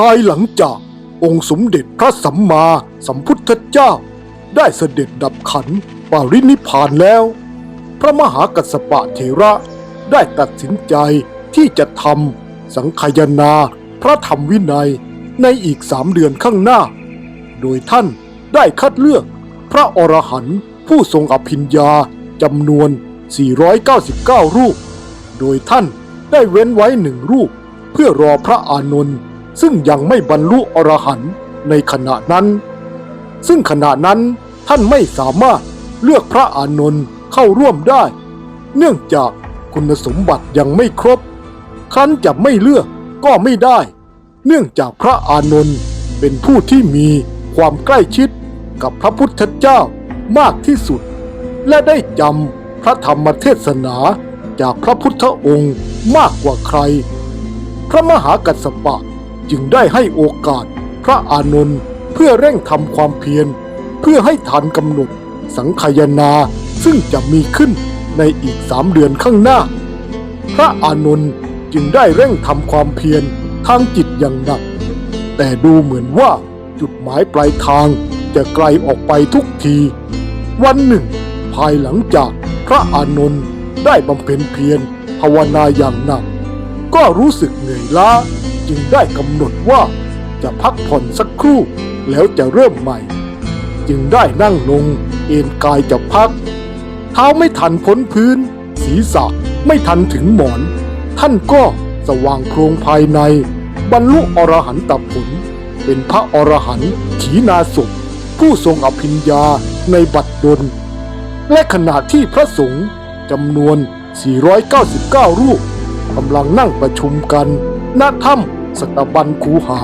ภายหลังจากองค์สมเด็จพระสัมมาสัมพุทธเจ้า ได้เสด็จดับขันธ์ปรินิพพานแล้ว พระมหากัสสปะเถระได้ตัดสินใจที่จะทำสังคายนาพระธรรมวินัยในอีกสามเดือนข้างหน้า โดยท่านได้คัดเลือกพระอรหันต์ผู้ทรงอภิญญาจำนวน 499 รูป โดยท่านได้เว้นไว้หนึ่งรูป เพื่อรอพระอานนท์ ซึ่งยังไม่บรรลุอรหันต์ในขณะนั้น ซึ่งขณะนั้นท่านไม่สามารถเลือกพระอานนท์เข้าร่วมได้ เนื่องจากคุณสมบัติยังไม่ครบ ครั้นจะไม่เลือกก็ไม่ได้ เนื่องจากพระอานนท์เป็นผู้ที่มีความใกล้ชิดกับพระพุทธเจ้ามากที่สุด และได้จำพระธรรมเทศนาจากพระพุทธองค์มากกว่าใคร พระมหากัสสปะ จึงได้ให้โอกาสพระอานนท์เพื่อเร่งทำความเพียร เพื่อให้ทันกำหนดสังคายนาซึ่งจะมีขึ้นในอีกสามเดือนข้างหน้า พระอานนท์จึงได้เร่งทำความเพียรทางจิตอย่างหนัก แต่ดูเหมือนว่าจุดหมายปลายทางจะไกลออกไปทุกที วันหนึ่ง ภายหลังจากพระอานนท์ได้บำเพ็ญเพียรภาวนาอย่างหนัก ก็รู้สึกเหนื่อยล้า จึงได้กำหนดว่าจะพักผ่อนสักครู่แล้วจะเริ่มใหม่ จึงได้นั่งลงเอนกายจะพัก เท้าไม่ทันพ้นพื้น ศีรษะไม่ทันถึงหมอน ท่านก็สว่างโพรงภายใน บรรลุอรหันตผล เป็นพระอรหันต์ขีนาศพผู้ทรงอภิญญาในบัดดล และขณะที่พระสงฆ์จำนวน 499 รูปกำลังนั่งประชุมกันณถ้ำ สตบันคูหา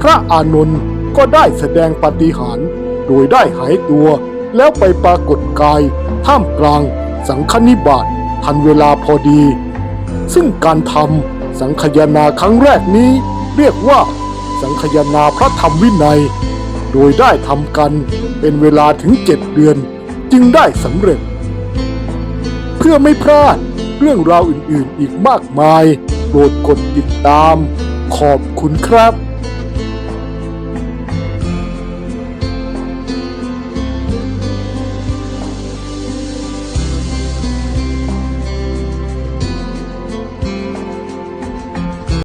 พระอานนท์ก็ได้แสดงปาฏิหาริย์โดยได้หายตัวแล้วไปปรากฏกายท่ามกลางสังฆนิบาตทันเวลาพอดี ซึ่งการทำสังคายนาครั้งแรกนี้ เรียกว่า สังคายนาพระธรรมวินัย โดยได้ทำกันเป็นเวลาถึงเจ็ดเดือน จึงได้สำเร็จ เพื่อไม่พลาดเรื่องราวอื่นๆอีกมากมาย โปรดกดติดตาม ขอบคุณครับ